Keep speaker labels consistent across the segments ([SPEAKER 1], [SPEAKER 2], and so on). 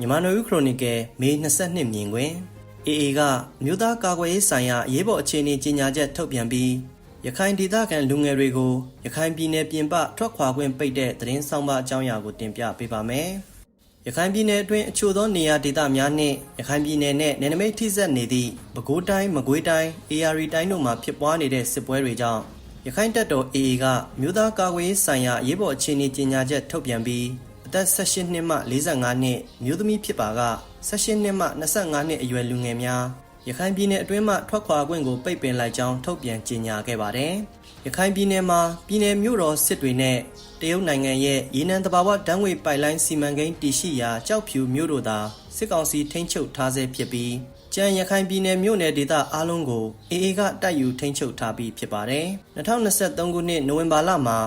[SPEAKER 1] မြန်မာနယ်ဦးခရိုနီကယ်မေ22မြင်ကွင် AA ကမြို့သားကာကွယ်ရေးဆိုင်ရာအရေးပေါ်အခြေအနေကြေညာချက်ထုတ်ပြန်ပြီးရခိုင်ဒေသခံလူငယ်တွေကိုရခိုင်ပြည်နယ်ပြင်ပထွက်ခွာခွင့်ပိတ်တဲ့သတင်းဆောင်ပါအကြောင်းအရာကိုတင်ပြပေးပါမယ်။ရခိုင်ပြည်နယ်အတွင်းအချို့သောနေရာဒေသများနှင့်ရခိုင်ပြည်နယ်နဲ့နယ်နိမိတ်ထိစပ်နေသည့်ပဲခူးတိုင်းမကွေးတိုင်း AR တိုင်းတို့မှာဖြစ်ပွားနေတဲ့စစ်ပွဲတွေကြောင့်ရခိုင်တပ်တော် AA ကမြို့သားကာကွယ်ရေးဆိုင်ရာအရေးပေါ်အခြေအနေကြေညာချက်ထုတ်ပြန်ပြီးအ သက်18နှစ်မှ45နှစ်မြို့သမီးဖြစ်ပါက18နှစ်မှ25နှစ်အရွယ်လူငယ်များရခိုင်ပြည်နယ်အတွင်းမှထွက်ခွာခွင့်ကိုပိတ်ပင်လိုက်ကြောင်းထုတ်ပြန်ကြေညာခဲ့ပါတယ်။ရခိုင်ပြည်နယ်မှာပြည်နယ်မြို့တော်စစ်တွေနဲ့တရုတ်နိုင်ငံရဲ့ရေနံတဘာဝဓာတ်ငွေပိုက်လိုင်းစီမံကိန်းတည်ရှိရာကြောက်ဖြူမြို့တို့သာစစ်ကောင်စီထိန်းချုပ်ထားဆဲဖြစ်ပြီးကျန်ရခိုင်ပြည်နယ်မြို့နယ်ဒေသအားလုံးကို AA ကတိုက်ယူထိန်းချုပ်ထားပြီးဖြစ်ပါတယ်။2023ခုနှစ်နိုဝင်ဘာလမှာ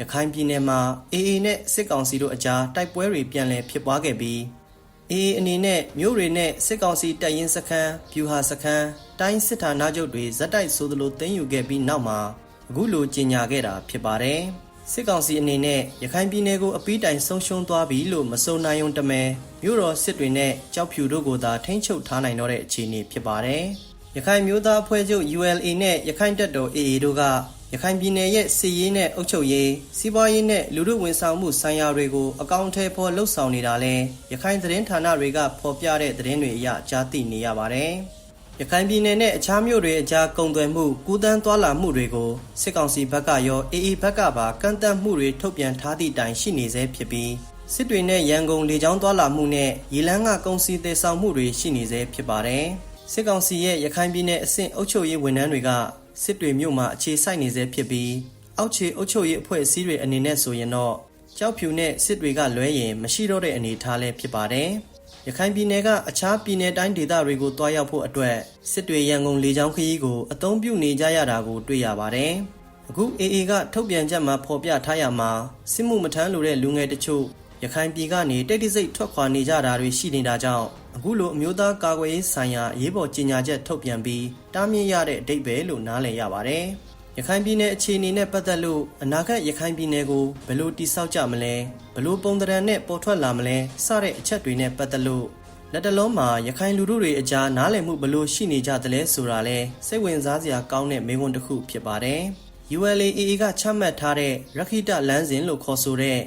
[SPEAKER 1] ရခိုင်ပြည်နယ်မှာ AA နဲ့စစ်ကောင်စီတို့အကြားတိုက်ပွဲတွေပြန်လည်ဖြစ်ပွားခဲ့ပြီး AA အနေနဲ့မြို့တွေနဲ့စစ်ကောင်စီတပ်ရင်းစခန်း၊ဗျူဟာစခန်း၊တိုင်းစစ်ဌာနချုပ်တွေဇက်တိုက်ဆိုသလိုသိမ်းယူခဲ့ပြီးနောက်မှာအခုလိုကြေညာခဲ့တာဖြစ်ပါတယ်။စစ်ကောင်စီအနေနဲ့ရခိုင်ပြည်နယ်ကိုအပီးတိုင်ဆုံးရှုံးသွားပြီလို့မဆိုနိုင်ုံတမဲမြို့တော်စစ်တွေနဲ့ကြောက်ဖြူတို့ကိုသာထိန်းချုပ်ထားနိုင်တော့တဲ့အခြေအနေဖြစ်ပါတယ်။ရခိုင်မျိုးသားအဖွဲ့ချုပ် ULA နဲ့ရခိုင်တပ်တော် AA တို့က ရခိုင်ပြည်နယ်ရဲ့စစ်ရေးနဲ့အုပ်ချုပ်ရေးစီးပွားရေးနဲ့လူမှုဝန်ဆောင်မှုဆိုင်ရာတွေကိုအကောင့်ထဲပေါ်လှုပ်ဆောင်နေတာလဲရခိုင်သတင်းဌာနတွေကဖော်ပြတဲ့သတင်းတွေအရကြားသိနေရပါတယ်။ရခိုင်ပြည်နယ်နဲ့အခြားမြို့တွေအကြားကုန်သွယ်မှုကူးတန်းသွာလာမှုတွေကိုစစ်ကောင်စီဘက်ကရော AA ဘက်ကပါကန့်သတ်မှုတွေထုတ်ပြန်ထားသည့်တိုင်ရှိနေသေးဖြစ်ပြီးစစ်တွေနဲ့ရန်ကုန်လေကြောင်းသွားလာမှုနဲ့ရေလန်းကကုန်စည်သေးဆောင်မှုတွေရှိနေသေးဖြစ်ပါတယ်။စစ်ကောင်စီရဲ့ရခိုင်ပြည်နယ်အဆင့်အုပ်ချုပ်ရေးဝန်ထမ်းတွေက စစ်တွေမြို့မှာအခြေစိုက်နေဆဲဖြစ်ပြီးအောက်ခြေအုပ်ချုပ်ရေးအဖွဲ့အစည်းတွေအနေနဲ့ဆိုရင်တော့ကြောက်ဖြူနဲ့စစ်တွေကလွဲရင်မရှိတော့တဲ့အနေအထားလည်းဖြစ်ပါတယ်။ရခိုင်ပြည်နယ်ကအခြားပြည်နယ်တိုင်းဒေသတွေကိုတွားရောက်ဖို့အတွက်စစ်တွေရန်ကုန်လေကြောင်းခရီးကိုအသုံးပြုနေကြရတာကိုတွေ့ရပါတယ်။အခု AA ကထုတ်ပြန်ချက်မှာဖော်ပြထားရမှာစစ်မှုမထမ်းလိုတဲ့လူငယ်တချို့ရခိုင်ပြည်ကနေတိတ်တိစိတ်ထွက်ခွာနေကြတာတွေရှိနေတာကြောင့် အခုလိုအမျိုးသားကာကွယ်ရေးဆိုင်ရာအရေးပေါ်ကြေညာချက်ထုတ်ပြန်ပြီးတားမြစ်ရတဲ့အဓိပ္ပာယ်လို့နားလည်ရပါတယ်။ရခိုင်ပြည်နယ်အခြေအနေနဲ့ပတ်သက်လို့အနာဂတ်ရခိုင်ပြည်နယ်ကိုဘယ်လိုတိစောက်ကြမလဲဘယ်လိုပုံသဏ္ဍာန်နဲ့ပေါ်ထွက်လာမလဲစတဲ့အချက်တွေနဲ့ပတ်သက်လို့လက်တလုံးမှာရခိုင်လူထုတွေအကြားနားလည်မှုဘယ်လိုရှိနေကြသလဲဆိုတာလဲစိတ်ဝင်စားစရာကောင်းတဲ့မေးခွန်းတစ်ခုဖြစ်ပါတယ်။ ULAA ကချမှတ်ထားတဲ့ရခိတလမ်းစဉ်လို့ခေါ်ဆိုတဲ့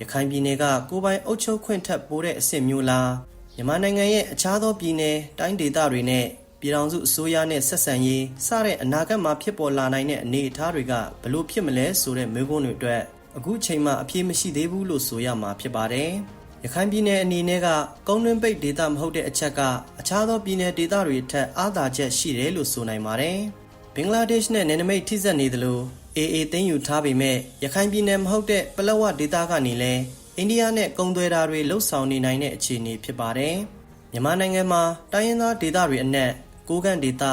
[SPEAKER 1] ရခိုင်ပြည်နယ်ကကိုပိုင်အုပ်ချုပ်ခွင့်ထက်ပိုတဲ့အဆင့်မျိုးလား မြန်မာနိုင်ငံရဲ့အခြားသောပြည်နယ်တိုင်းဒေသတွေနဲ့ပြည်ထောင်စုအစိုးရနဲ့ဆက်ဆံရေးစတဲ့အနာဂတ်မှာဖြစ်ပေါ်လာနိုင်တဲ့အနေအထားတွေကဘယ်လိုဖြစ်မလဲဆိုတဲ့မေးခွန်းတွေအတွက်အခုချိန်မှာအပြည့်မရှိသေးဘူးလို့ဆိုရမှာဖြစ်ပါတယ်။ရခိုင်ပြည်နယ်အနေနဲ့ကကုန်းတွင်းပိတ်ဒေသမဟုတ်တဲ့အချက်ကအခြားသောပြည်နယ်ဒေသတွေထက်အားသာချက်ရှိတယ်လို့ဆိုနိုင်ပါတယ်။ဘင်္ဂလားဒေ့ရှ်နဲ့နယ်နိမိတ်ထိစပ်နေသလို AA သိမ်းယူထားပေမဲ့ရခိုင်ပြည်နယ်မဟုတ်တဲ့ပလက်ဝဒေသကနေလည်း အိန္ဒိယနဲ့ကုန်သွယ်တာတွေလှုပ်ဆောင်နေနိုင်တဲ့အခြေအနေဖြစ်ပါတယ်။မြန်မာနိုင်ငံမှာတိုင်းရင်းသားဒေသတွေအနက်ကိုကန့်ဒေသ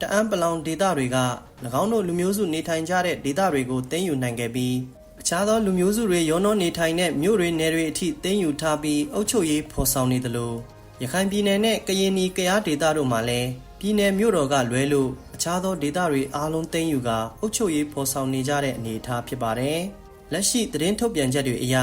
[SPEAKER 1] တအန်းပလောင်ဒေသတွေက၎င်းတို့လူမျိုးစုနေထိုင်ကြတဲ့ဒေသတွေကိုသိမ်းယူနိုင်ခဲ့ပြီးအခြားသောလူမျိုးစုတွေရောနှောနေထိုင်တဲ့မြို့တွေနယ်တွေအထိသိမ်းယူထားပြီးအုပ်ချုပ်ရေးဖော်ဆောင်နေသလိုရခိုင်ပြည်နယ်နဲ့ကရင်နီကယားဒေသတို့မှာလည်းပြည်နယ်မြို့တော်ကလွဲလို့အခြားသောဒေသတွေအားလုံးသိမ်းယူကာအုပ်ချုပ်ရေးဖော်ဆောင်နေကြတဲ့အနေအထားဖြစ်ပါတယ်။လက်ရှိသတင်းထုတ်ပြန်ချက်တွေအရ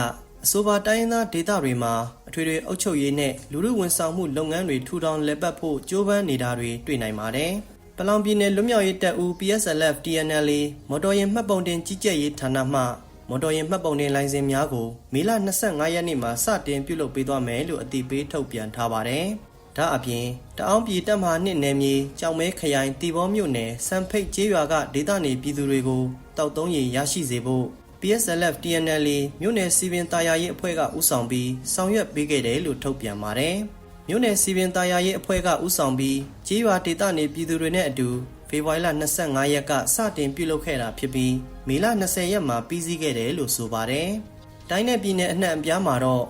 [SPEAKER 1] အဆိုပါတိုင်းရင်းသားဒေသတွေမှာအထွေထွေအုပ်ချုပ်ရေးနဲ့လူမှုဝန်ဆောင်မှုလုပ်ငန်းတွေထူထောင်လည်ပတ်ဖို့ကြိုးပမ်းနေတာတွေတွေ့နိုင်ပါတယ်။ပလောင်ပြည်နယ်လွတ်မြောက်ရေးတပ်ဦး PSLF TNLA မော်တော်ယာဉ်မှတ်ပုံတင်ကြီးကြပ်ရေးဌာနမှမော်တော်ယာဉ်မှတ်ပုံတင်လိုင်စင်များကိုမေလ25ရက်နေ့မှာစတင်ပြုလုပ်ပေးသွားမယ်လို့အသိပေးထုတ်ပြန်ထားပါတယ်။ဒါအပြင်တအောင်းပြည်တပ်မဟာနှစ်နယ်မြေကြောင်မဲခရိုင်တီဘောမြို့နယ်စံဖိတ်ကျေးရွာကဒေသနေပြည်သူတွေကိုတောက်သုံးရည်ရရှိစေဖို့ PSLF TNLA မြို့နယ်စီပင်တာယာရေးအဖွဲ့ကဦးဆောင်ပြီးဆောင်ရွက်ပေးခဲ့တယ်လို့ထုတ်ပြန်ပါတယ်။မြို့နယ်စီပင်တာယာရေးအဖွဲ့ကဦးဆောင်ပြီးကြေးရွာဒေသနေပြည်သူတွေနဲ့အတူဖေဖော်ဝါရီလ25ရက်ကစတင်ပြုလုပ်ခဲ့တာဖြစ်ပြီးမေလ20ရက်မှာပြီးစီးခဲ့တယ်လို့ဆိုပါတယ်။တိုင်းနယ်ပြည်နယ်အနှံ့အပြားမှာတော့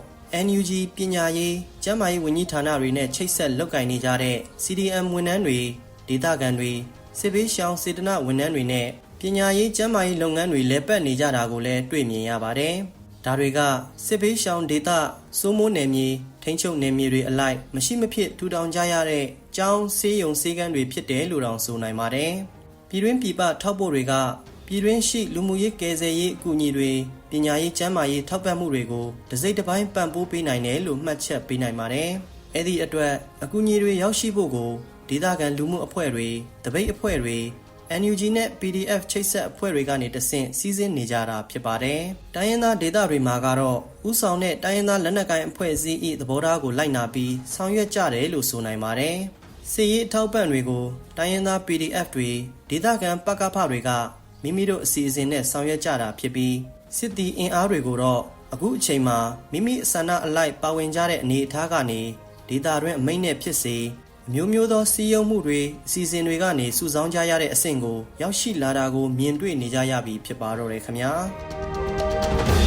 [SPEAKER 1] NUG ပညာရေးကျန်းမာရေးဝန်ကြီးဌာနတွေနဲ့ချိတ်ဆက်လုပ်ကိုင်နေကြတဲ့ CDM ဝန်ထမ်းတွေဒေသခံတွေစစ်ဘေးရှောင်စေတနာဝန်ထမ်းတွေနဲ့ ပညာရေးကျန်းမာရေးလုပ်ငန်းတွေလည်းပတ်နေကြတာကိုလည်းတွေ့မြင်ရပါတယ်။ဒါတွေကစစ်ဘေးရှောင်ဒေသစိုးမိုးနယ်မြေထိန်းချုပ်နယ်မြေတွေအလိုက်မရှိမဖြစ်ထူထောင်ကြရတဲ့ကျောင်းဆေးရုံဆေးကမ်းတွေဖြစ်တယ်လို့တောင်ဆိုနိုင်ပါတယ်။ပြည်တွင်းပြည်ပထောက်ပို့တွေကပြည်တွင်းရှိလူမှုရေးကယ်ဆယ်ရေးအကူအညီတွေပညာရေးကျန်းမာရေးထောက်ပံ့မှုတွေကိုတစိမ့်တစ်ပိုင်းပံ့ပိုးပေးနိုင်တယ်လို့မှတ်ချက်ပေးနိုင်ပါတယ်။အဲ့ဒီအတွက်အကူအညီတွေရောက်ရှိဖို့ကိုဒေသခံလူမှုအဖွဲ့တွေတပိတ်အဖွဲ့တွေ NUG နဲ့ PDF ချိတ်ဆက်အဖွဲ့တွေကနေတဆင့်စီးဆင်းနေကြတာဖြစ်ပါတယ်။တိုင်းရင်းသားဒေသတွေမှာကတော့ဥဆောင်တဲ့တိုင်းရင်းသားလက်နက်ကိုင်အဖွဲ့အစည်း၏သဘောထားကိုလိုက်နာပြီးဆောင်ရွက်ကြတယ်လို့ဆိုနိုင်ပါတယ်။စစ်ရေးအထောက်ပံ့တွေကိုတိုင်းရင်းသား PDF တွေဒေသခံပကဖတွေကမိမိတို့အစီအစဉ်နဲ့ဆောင်ရွက်ကြတာဖြစ်ပြီးစစ်တီအင်အားတွေကိုတော့အခုအချိန်မှာမိမိအစန္ဒအလိုက်ပါဝင်ကြတဲ့အနေအထားကနေဒေသတွင်းအမိန့်နဲ့ဖြစ်စေအ မျိုးမျိုးသောစည်းရုံးမှုတွေအစီအစဉ်တွေကနေစုဆောင်းကြရတဲ့အဆင့်ကို ရောက်ရှိလာတာကိုမြင်တွေ့နေကြရပြီဖြစ်ပါတော့တယ်ခင်ဗျာ။